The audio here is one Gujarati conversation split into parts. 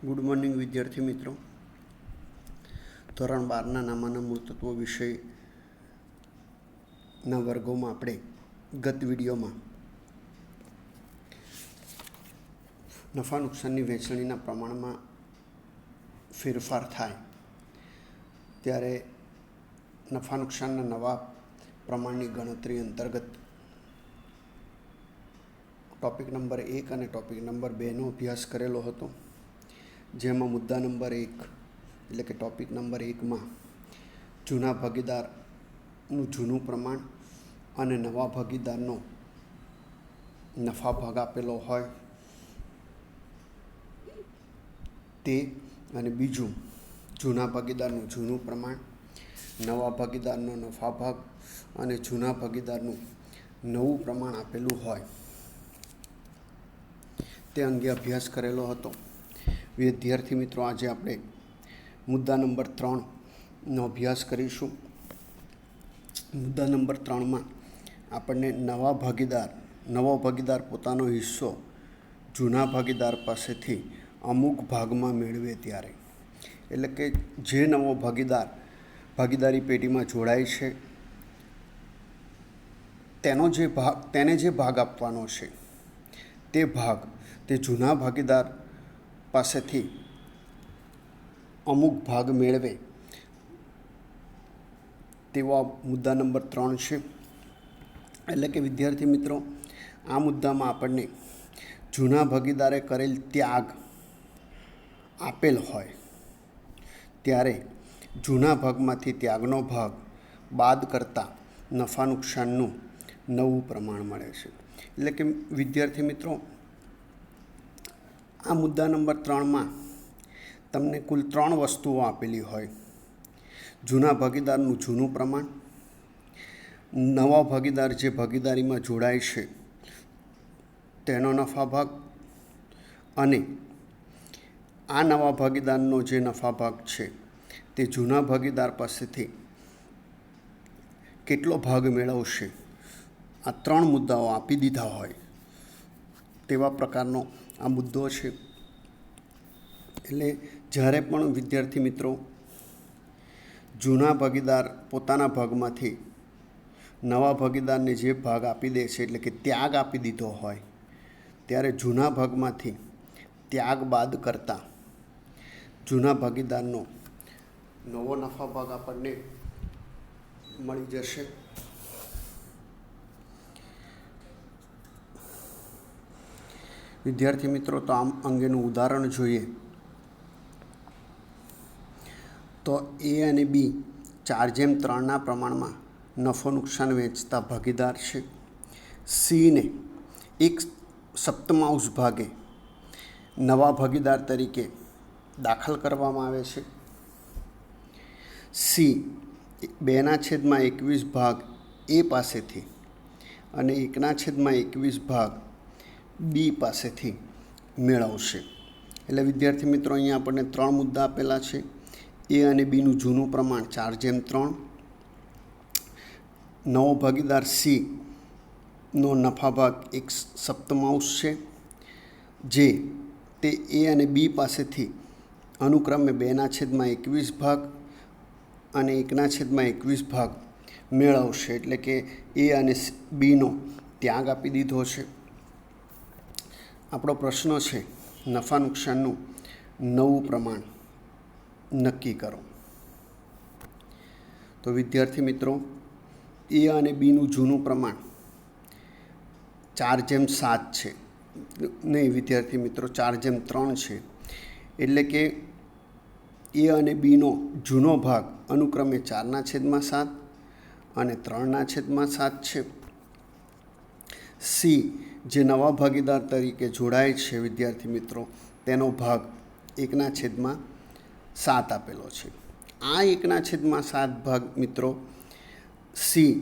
ગુડ મોર્નિંગ વિદ્યાર્થી મિત્રો. ધોરણ બારના નામાના મૂળ તત્વો વિષયના વર્ગોમાં આપણે ગત વિડીયોમાં નફા નુકસાનની વહેંચણીના પ્રમાણમાં ફેરફાર થાય ત્યારે નફા નુકસાનના નવા પ્રમાણની ગણતરી અંતર્ગત ટોપિક નંબર એક અને ટોપિક નંબર બેનો અભ્યાસ કરેલો હતો. જેમાં મુદ્દા નંબર એક, એટલે કે ટોપિક નંબર એકમાં જૂના ભાગીદારનું જૂનું પ્રમાણ અને નવા ભાગીદારનો નફા ભાગ આપેલો હોય તે અને બીજું જૂના ભાગીદારનું જૂનું પ્રમાણ, નવા ભાગીદારનો નફા ભાગ અને જૂના ભાગીદારનું નવું પ્રમાણ આપેલું હોય. તે અંગે અભ્યાસ કરેલો હતો. વિદ્યાર્થી મિત્રો, આજે આપણે મુદ્દા નંબર ત્રણનો અભ્યાસ કરીશું. મુદ્દા નંબર ત્રણમાં આપણને નવા ભાગીદાર, નવો ભાગીદાર પોતાનો હિસ્સો જૂના ભાગીદાર પાસેથી અમુક ભાગમાં મેળવે ત્યારે. એટલે કે જે નવો ભાગીદાર ભાગીદારી પેઢીમાં જોડાય છે, તેનો જે ભાગ, તેને જે ભાગ આપવાનો છે, તે ભાગ, તે જૂના ભાગીદાર પાસેથી અમુક ભાગ મેળવે તેવા મુદ્દા નંબર ત્રણ છે. એટલે કે વિદ્યાર્થી મિત્રો, આ મુદ્દામાં આપણને જૂના ભાગીદારે કરેલ ત્યાગ આપેલ હોય, ત્યારે જૂના ભાગમાંથી ત્યાગનો ભાગ બાદ કરતાં નફા નુકસાનનું નવું પ્રમાણ મળે છે. એટલે કે વિદ્યાર્થી મિત્રો આ મુદ્દા નંબર ત્રણમાં તમને કુલ ત્રણ વસ્તુઓ આપેલી હોય. જૂના ભાગીદારનું જૂનું પ્રમાણ, નવા ભાગીદાર જે ભાગીદારીમાં જોડાય છે તેનો નફા ભાગ અને આ નવા ભાગીદારનો જે નફા ભાગ છે તે જૂના ભાગીદાર પાસેથી કેટલો ભાગ મેળવશે? આ ત્રણ મુદ્દાઓ આપી દીધા હોય તેવા પ્રકારનો આ મુદ્દો છે. એટલે જ્યારે પણ વિદ્યાર્થી મિત્રો જૂના ભાગીદાર પોતાના ભાગમાંથી નવા ભાગીદારને જે ભાગ આપી દે છે, એટલે કે ત્યાગ આપી દીધો હોય, ત્યારે જૂના ભાગમાંથી ત્યાગ બાદ કરતાં જૂના ભાગીદારનો નવો નફા ભાગ આપણને મળી જશે. વિદ્યાર્થી મિત્રો, તો આમ અંગેનું ઉદાહરણ જોઈએ. તો એ અને બી ચાર જેમ ત્રણના પ્રમાણમાં નફો નુકસાન વેચતા ભાગીદાર છે. સીને એક સપ્તમાંશ ભાગે નવા ભાગીદાર તરીકે દાખલ કરવામાં આવે છે. સી બેના છેદમાં એકવીસ ભાગ એ પાસેથી અને એકના છેદમાં એકવીસ ભાગ બી પાસેથી મેળવશે. એટલે વિદ્યાર્થી મિત્રો, અહીંયા આપણને ત્રણ મુદ્દા આપેલા છે. એ અને બીનું જૂનું પ્રમાણ ચાર જેમ ત્રણ. નવો ભાગીદાર સી નો નફા ભાગ એક સપ્તમાંશ છે. જે તે એ અને બી પાસેથી અનુક્રમે બેના છેદમાં એકવીસ ભાગ અને એકના છેદમાં એકવીસ ભાગ મેળવશે. એટલે કે એ અને બીનો ત્યાગ આપી દીધો છે. આપણો પ્રશ્ન છે, નફા નુકસાનનું નવું પ્રમાણ નક્કી કરો. તો વિદ્યાર્થી મિત્રો, એ અને બીનું જૂનું પ્રમાણ ચાર જેમ સાત છે. નહીં, વિદ્યાર્થી મિત્રો, ચાર જેમ ત્રણ છે. એટલે કે એ અને બીનો જૂનો ભાગ અનુક્રમે ચારના છેદમાં સાત અને ત્રણના છેદમાં સાત છે. સી જે નવા ભાગીદાર તરીકે જોડાય છે, વિદ્યાર્થી મિત્રો, તેનો ભાગ એકના છેદમાં સાત આપેલો છે. આ એકના છેદમાં સાત ભાગ મિત્રો, સી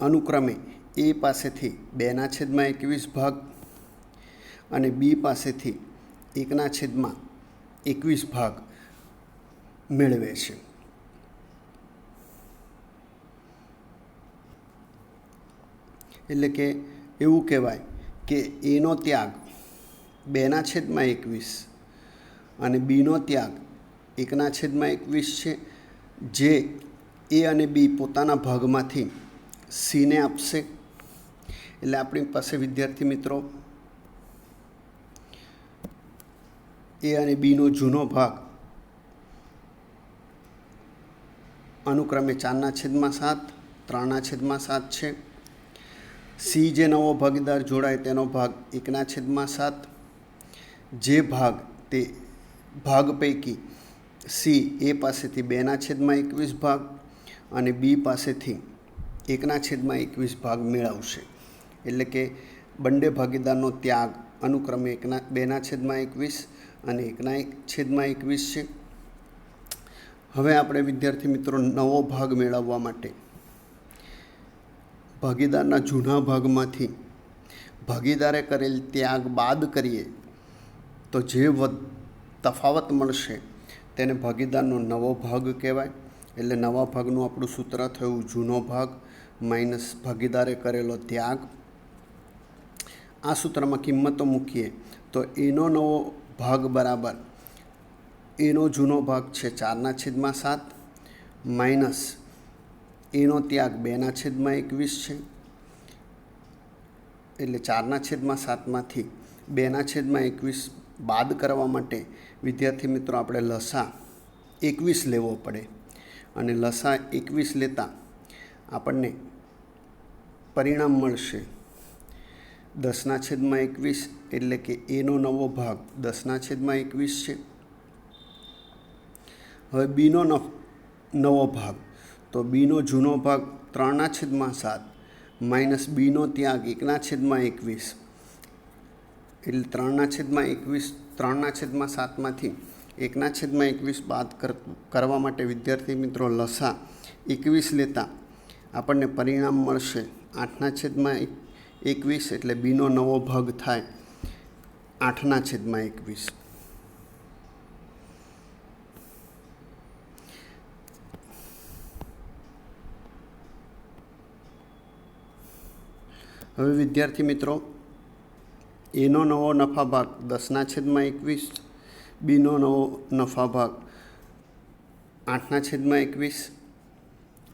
અનુક્રમે એ પાસેથી બેના છેદમાં એકવીસ ભાગ અને બી પાસેથી એકના છેદમાં એકવીસ ભાગ મેળવે છે. એટલે કે એવું કહેવાય કે એનો ત્યાગ બેના છેદમાં એકવીસ અને બીનો ત્યાગ એકના છેદમાં એકવીસ છે, જે એ અને બી પોતાના ભાગમાંથી સીને આપશે. એટલે આપણી પાસે વિદ્યાર્થી મિત્રો એ અને બીનો જૂનો ભાગ અનુક્રમે ચારના છેદમાં સાત, ત્રણના છેદમાં સાત છે. સી જે નવો ભાગીદાર જોડાય તેનો ભાગ એકના છેદમાં સાત. જે ભાગ તે ભાગ પૈકી સી એ પાસેથી બેના છેદમાં એકવીસ ભાગ અને બી પાસેથી એકના છેદમાં એકવીસ ભાગ મેળવશે. એટલે કે બંને ભાગીદારનો ત્યાગ અનુક્રમે એકના, બેના છેદમાં એકવીસ અને એકના એક છેદમાં એકવીસ છે. હવે આપણે વિદ્યાર્થી મિત્રો નવો ભાગ મેળવવા માટે ભાગીદારના જૂના ભાગમાંથી ભાગીદારે કરેલ ત્યાગ બાદ કરીએ તો જે તફાવત મળશે તેને ભાગીદારનો નવો ભાગ કહેવાય. એટલે નવા ભાગનું આપણું સૂત્ર થયું જૂનો ભાગ માઇનસ ભાગીદારે કરેલો ત્યાગ. આ સૂત્રમાં કિંમતો મૂકીએ તો એનો નવો ભાગ બરાબર એનો જૂનો ભાગ છે ચારના છેદમાં સાત માઇનસ એનો ત્યાગ બેના છેદમાં એકવીસ છે. એટલે ચારના છેદમાં સાતમાંથી બેના છેદમાં એકવીસ બાદ કરવા માટે વિદ્યાર્થી મિત્રો આપણે લસા એકવીસ લેવો પડે. અને લસા એકવીસ લેતા આપણને પરિણામ મળશે. દસના છેદમાં એકવીસ એટલે કે એનો નવો ભાગ દસના છેદમાં એકવીસ છે. હવે બીનો નવો ભાગ. તો બીનો જૂનો ભાગ ત્રણના છેદમાં સાત, માઇનસ બીનો ત્યાગ એકના છેદમાં એકવીસ. એટલે ત્રણના છેદમાં એકવીસ, ત્રણના છેદમાં સાતમાંથી એકના છેદમાં એકવીસ બાદ કર, કરવા માટે વિદ્યાર્થી મિત્રો લસા એકવીસ લેતા આપણને પરિણામ મળશે આઠના છેદમાં એકવીસ એટલે બીનો નવો ભાગ થાય આઠના છેદમાં એકવીસ. હવે વિદ્યાર્થી મિત્રો, એનો નવો નફા ભાગ દસના છેદમાં એકવીસ, બીનો નવો નફા ભાગ આઠના છેદમાં એકવીસ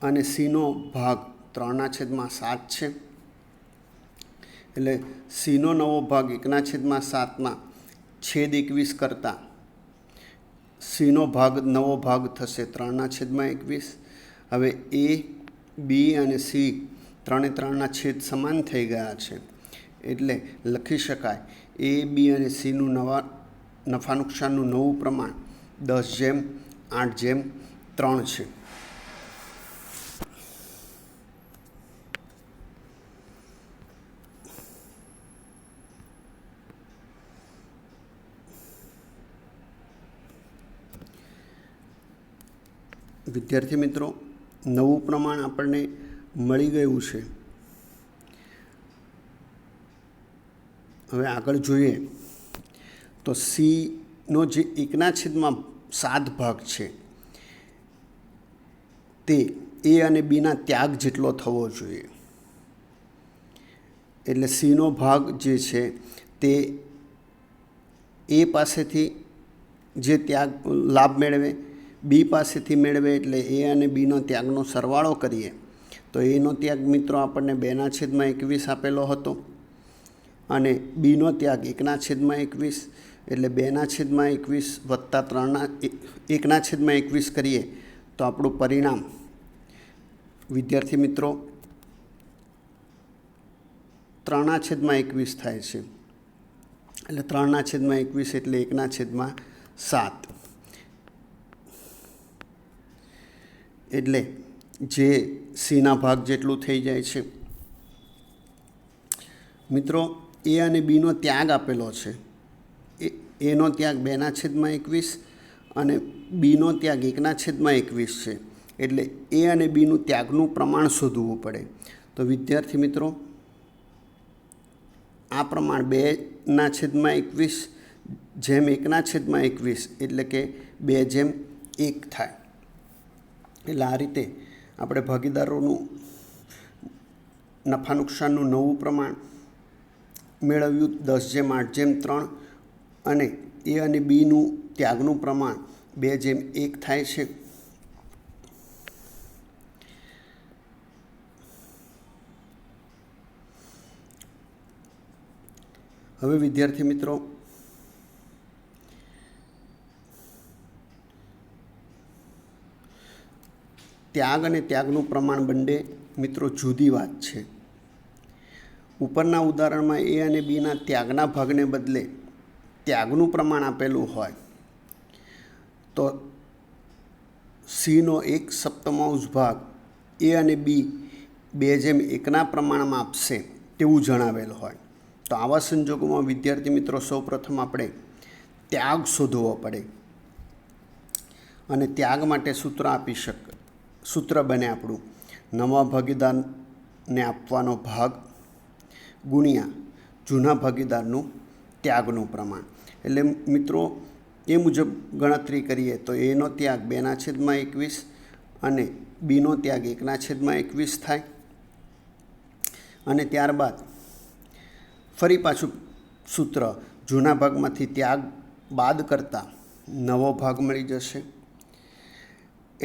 અને સીનો ભાગ ત્રણના છેદમાં સાત છે. એટલે સીનો નવો ભાગ એકના છેદમાં સાતમાં છેદ એકવીસ કરતાં સીનો ભાગ, નવો ભાગ થશે ત્રણના છેદમાં એકવીસ. હવે એ, બી અને સી ત્રણે ત્રણના છેદ સમાન થઈ ગયા છે. એટલે લખી શકાય એ બી અને સીનું નવા, નફા નુકસાનનું નવું પ્રમાણ દસ જેમ, આઠ જેમ, ત્રણ છે. વિદ્યાર્થી મિત્રો, નવું પ્રમાણ આપણને મળી ગયું છે. હવે આગળ જોઈએ તો સીનો જે એકના છેદમાં સાત ભાગ છે, તે એ અને બીના ત્યાગ જેટલો થવો જોઈએ. એટલે સીનો ભાગ જે છે, તે એ પાસેથી જે ત્યાગ, લાભ મેળવે, બી પાસેથી મેળવે એટલે એ અને બીનો ત્યાગનો સરવાળો કરીએ. તો એનો ત્યાગ મિત્રો આપણને બેના છેદમાં એકવીસ આપેલો હતો અને બીનો ત્યાગ એકના છેદમાં એકવીસ એટલે બેના છેદમાં એકવીસ વત્તા ત્રણના એકના છેદમાં એકવીસ કરીએ તો આપણું પરિણામ. વિદ્યાર્થી મિત્રો ત્રણના છેદમાં એકવીસ થાય છે. એટલે ત્રણના છેદમાં એકવીસ એટલે એકના છેદમાં સાત. એટલે જે સીના ભાગ જેટલું થઈ જાય છે. મિત્રો, એ અને બીનો ત્યાગ આપેલો છે. એ, એનો ત્યાગ બેના છેદમાં એકવીસ અને બીનો ત્યાગ એકના છેદમાં એકવીસ છે. એટલે એ અને બીનું ત્યાગનું પ્રમાણ શોધવું પડે. તો વિદ્યાર્થી મિત્રો, આ પ્રમાણ બેના છેદમાં એકવીસ જેમ એકના છેદમાં એકવીસ એટલે કે બે જેમ એક થાય. એટલે આ રીતે આપણે ભાગીદારોનું નફા નુકસાનનું નવું પ્રમાણ મેળવ્યું, દસ જેમ, આઠ જેમ, ત્રણ અને એ અને બીનું ત્યાગનું પ્રમાણ બે જેમ એક થાય છે. હવે વિદ્યાર્થી મિત્રો ત્યાગ અને ત્યાગનું પ્રમાણ બંને મિત્રો જુદી વાત છે. ઉપરના ઉદાહરણમાં એ અને બીના ત્યાગના ભાગને બદલે ત્યાગનું પ્રમાણ આપેલું હોય તો સીનો એક સપ્તમાંશ ભાગ એ અને બી બે જેમ એકના પ્રમાણમાં આપશે તેવું જણાવેલ હોય. તો આવા સંજોગોમાં વિદ્યાર્થી મિત્રો સૌપ્રથમ આપણે ત્યાગ શોધવો પડે અને ત્યાગ માટે સૂત્ર આપી શક સૂત્ર બને આપણું. નવા ભાગીદારને આપવાનો ભાગ ગુણ્યા જૂના ભાગીદારનું ત્યાગનું પ્રમાણ. એટલે મિત્રો, એ મુજબ ગણતરી કરીએ તો એનો ત્યાગ બેના છેદમાં એકવીસ અને બીનો ત્યાગ એકના છેદમાં એકવીસ થાય. અને ત્યારબાદ ફરી પાછું સૂત્ર જૂના ભાગમાંથી ત્યાગ બાદ કરતાં નવો ભાગ મળી જશે.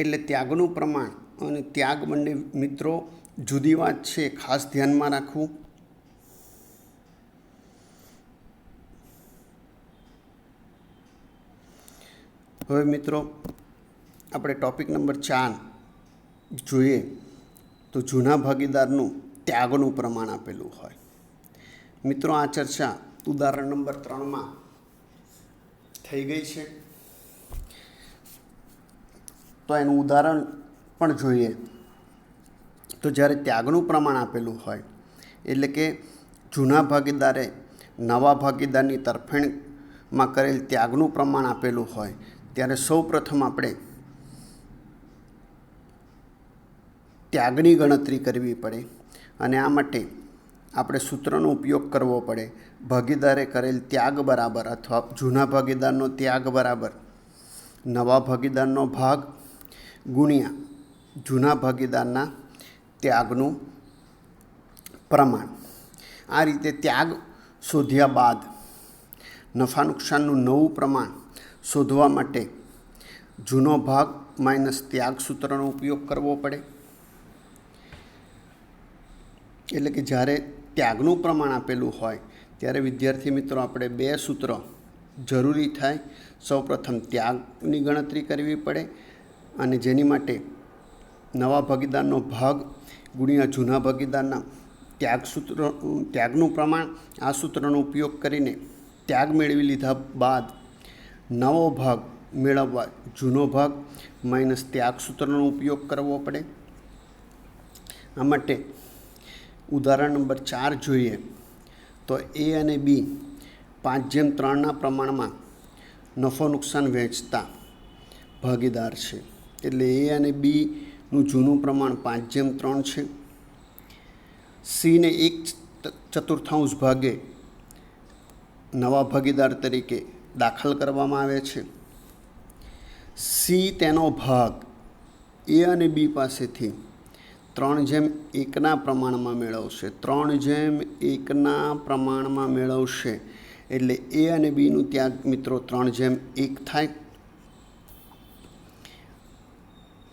એટલે ત્યાગનું પ્રમાણ અને ત્યાગ બંને મિત્રો જુદી વાત છે, ખાસ ધ્યાનમાં રાખવું. હવે મિત્રો, આપણે ટોપિક નંબર ચાર જોઈએ તો જૂના ભાગીદારનું ત્યાગનું પ્રમાણ આપેલું હોય. મિત્રો, આ ચર્ચા ઉદાહરણ નંબર ત્રણમાં થઈ ગઈ છે. તો એનું ઉદાહરણ પણ જોઈએ. તો જ્યારે ત્યાગનું પ્રમાણ આપેલું હોય, એટલે કે જૂના ભાગીદારે નવા ભાગીદારની તરફેણમાં કરેલ ત્યાગનું પ્રમાણ આપેલું હોય, ત્યારે સૌ પ્રથમ આપણે ત્યાગની ગણતરી કરવી પડે અને આ માટે આપણે સૂત્રનો ઉપયોગ કરવો પડે. ભાગીદારે કરેલ ત્યાગ બરાબર અથવા જૂના ભાગીદારનો ત્યાગ બરાબર, નવા ભાગીદારનો ભાગ ગુણ્યા જૂના ભાગીદારના ત્યાગનું પ્રમાણ. આ રીતે ત્યાગ શોધ્યા બાદ નફા નુકસાનનું નવું પ્રમાણ શોધવા માટે જૂનો ભાગ માઇનસ ત્યાગ સૂત્રનો ઉપયોગ કરવો પડે. એટલે કે જ્યારે ત્યાગનું પ્રમાણ આપેલું હોય, ત્યારે વિદ્યાર્થી મિત્રો આપણે બે સૂત્રો જરૂરી થાય. સૌપ્રથમ ત્યાગની ગણતરી કરવી પડે અને જેની માટે નવા ભાગીદારનો ભાગ ગુણ્યા જૂના ભાગીદારના ત્યાગ સૂત્ર, ત્યાગનું પ્રમાણ, આ સૂત્રનો ઉપયોગ કરીને ત્યાગ મેળવી લીધા બાદ નવો ભાગ મેળવવા જૂનો ભાગ માઇનસ ત્યાગ સૂત્રનો ઉપયોગ કરવો પડે. આ માટે ઉદાહરણ નંબર ચાર જોઈએ તો એ અને બી પાંચ જેમ ત્રણના પ્રમાણમાં નફો નુકસાન વહેંચતા ભાગીદાર છે. એટલે એ અને બીનું જૂનું પ્રમાણ પાંચ જેમ ત્રણ છે. સીને એક ચતુર્થાંશ ભાગે નવા ભાગીદાર તરીકે દાખલ કરવામાં આવે છે. સી તેનો ભાગ એ અને બી પાસેથી ત્રણ જેમ એકના પ્રમાણમાં મેળવશે. ત્રણ જેમ એકના પ્રમાણમાં મેળવશે. એટલે એ અને બીનું ત્યાગ મિત્રો ત્રણ જેમ એક થાય.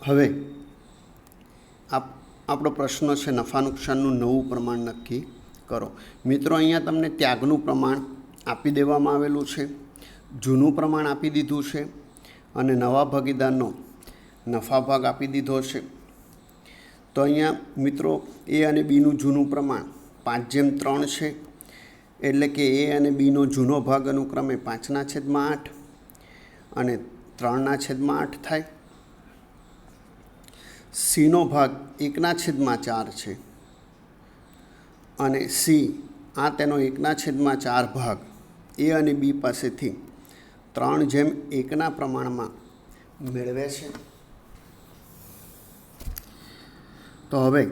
હવે, આપ, આપણો પ્રશ્ન છે નફા નુકસાનનું નવું પ્રમાણ નક્કી કરો. મિત્રો, અહીંયા તમને ત્યાગનું પ્રમાણ આપી દેવામાં આવેલું છે, જૂનું પ્રમાણ આપી દીધું છે અને નવા ભાગીદારનો નફા ભાગ આપી દીધો છે. તો અહીંયા મિત્રો, એ અને બીનું જૂનું પ્રમાણ પાંચ જેમ ત્રણ છે, એટલે કે એ અને બીનો જૂનો ભાગ અનુક્રમે પાંચના છેદમાં આઠ અને ત્રણના છેદમાં આઠ થાય. સીનો ભાગ એકના છેદમાં ચાર છે. અને સી, આ તેનો એકના છેદમાં ચાર ભાગ. એ અને બી પાસેથી ત્રણ જેમ એકના પ્રમાણમાં મેળવે છે. તો હવે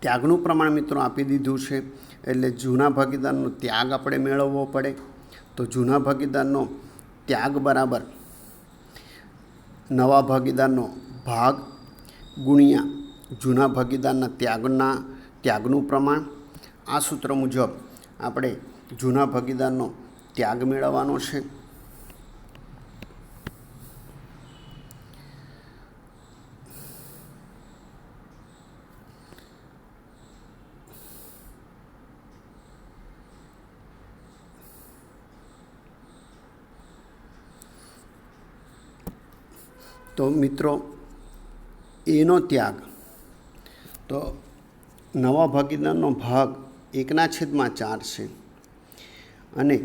ત્યાગનું પ્રમાણ મિત્રો આપી દીધું છે, એટલે જૂના ભાગીદારનો ત્યાગ આપણે મેળવવો પડે. તો જૂના ભાગીદારનો ત્યાગ બરાબર નવા ભાગીદારનો ભાગ, ગુણ્યા જૂના ભાગીદારના ત્યાગના, ત્યાગનું પ્રમાણ. આ સૂત્ર મુજબ આપણે જૂના ભાગીદારનો ત્યાગ મેળવવાનો છે. તો મિત્રો એનો ત્યાગ. તો નવા ભાગીદારનો ભાગ એકના છેદમાં ચાર છે. અને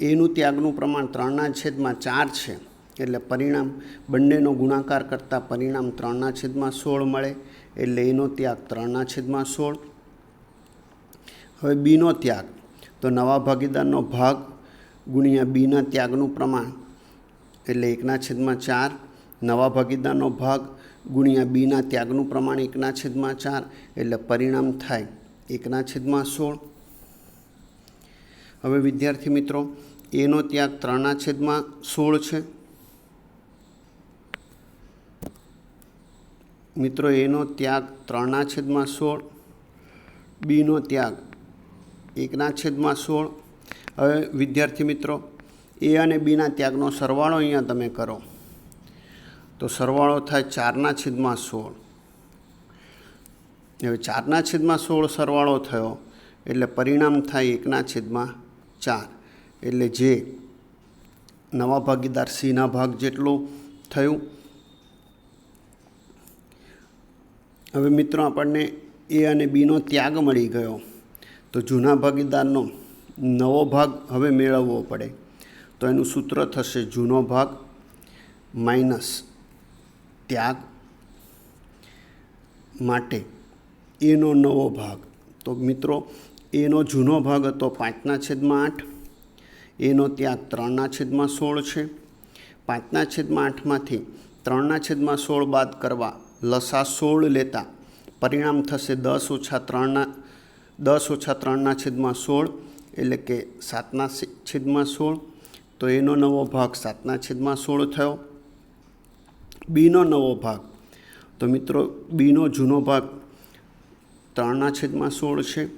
એનું ત્યાગનું પ્રમાણ ત્રણના છેદમાં ચાર છે. એટલે પરિણામ, બંનેનો ગુણાકાર કરતાં પરિણામ ત્રણના છેદમાં સોળ મળે, એટલે એનો ત્યાગ ત્રણના છેદમાં સોળ. હવે બીનો ત્યાગ. તો નવા ભાગીદારનો ભાગ ગુણ્યા બીના ત્યાગનું પ્રમાણ, એટલે એકના છેદમાં ચાર. નવા ભાગીદારનો ભાગ ગુણ્યા બીના ત્યાગનું પ્રમાણ એકના છેદમાં ચાર એટલે પરિણામ થાય એકના છેદમાં સોળ. હવે વિદ્યાર્થી મિત્રો, એનો ત્યાગ ત્રણના છેદમાં સોળ છે. મિત્રો, એનો ત્યાગ ત્રણના છેદમાં સોળ, બીનો ત્યાગ એકના છેદમાં સોળ. હવે વિદ્યાર્થી મિત્રો, એ અને બીના ત્યાગનો સરવાળો અહીંયા તમે કરો. તો સરવાળો થાય ચારના છેદમાં સોળ. હવે ચારના છેદમાં સોળ સરવાળો થયો, એટલે પરિણામ થાય એકના છેદમાં ચાર. એટલે જે નવા ભાગીદાર સીના ભાગ જેટલું થયું. હવે મિત્રો આપણને એ અને બીનો ત્યાગ મળી ગયો. તો જૂના ભાગીદારનો નવો ભાગ હવે મેળવવો પડે. તો એનું સૂત્ર થશે જૂનો ભાગ માઇનસ ત્યાગ માટે એનો નવો ભાગ. તો મિત્રો, એનો જૂનો ભાગ હતો પાંચના છેદમાં આઠ, એનો ત્યાગ ત્રણના છેદમાં સોળ છે. પાંચના છેદમાં આઠમાંથી ત્રણના છેદમાં સોળ બાદ કરવા લસા સોળ લેતા પરિણામ થશે દસ ઓછા ત્રણના, દસ ઓછા ત્રણના છેદમાં સોળ, એટલે કે સાતના છેદમાં સોળ. તો એનો નવો ભાગ સાતના છેદમાં સોળ થયો. બીનો નવો ભાગ. તો મિત્રો, બીનો જૂનો ભાગ ત્રણના છેદમાં સોળ છે.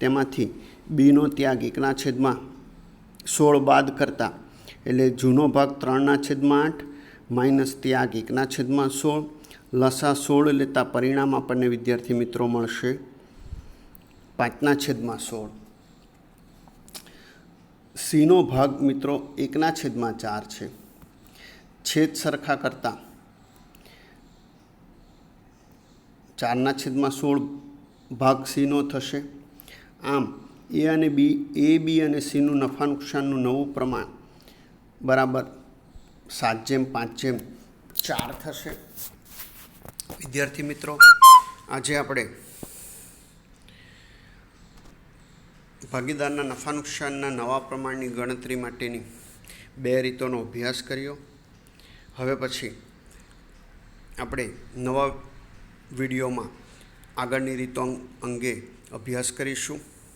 તેમાંથી બીનો ત્યાગ એકના છેદમાં સોળ બાદ કરતા, એટલે જૂનો ભાગ ત્રણના છેદમાં આઠ, માઇનસ ત્યાગ એકના છેદમાં સોળ, લસા સોળ લેતા પરિણામ આપણને વિદ્યાર્થી મિત્રો મળશે પાંચના છેદમાં સોળ. સીનો ભાગ મિત્રો એકના છેદમાં ચાર છે. છેદ સરખા કરતા ચારના છેદમાં સોળ ભાગ સીનો થશે. આમ, એ અને બી, એ, બી અને સીનું નફા નુકસાનનું નવું પ્રમાણ બરાબર સાત જેમ, પાંચ જેમ ચાર થશે. વિદ્યાર્થી મિત્રો, આજે આપણે ભાગીદારના નફા નુકસાનના નવા પ્રમાણની ગણતરી માટેની બે રીતોનો અભ્યાસ કર્યો. હવે પછી આપણે નવા વિડીયોમાં આગળની રીતો અંગે અભ્યાસ કરીશું.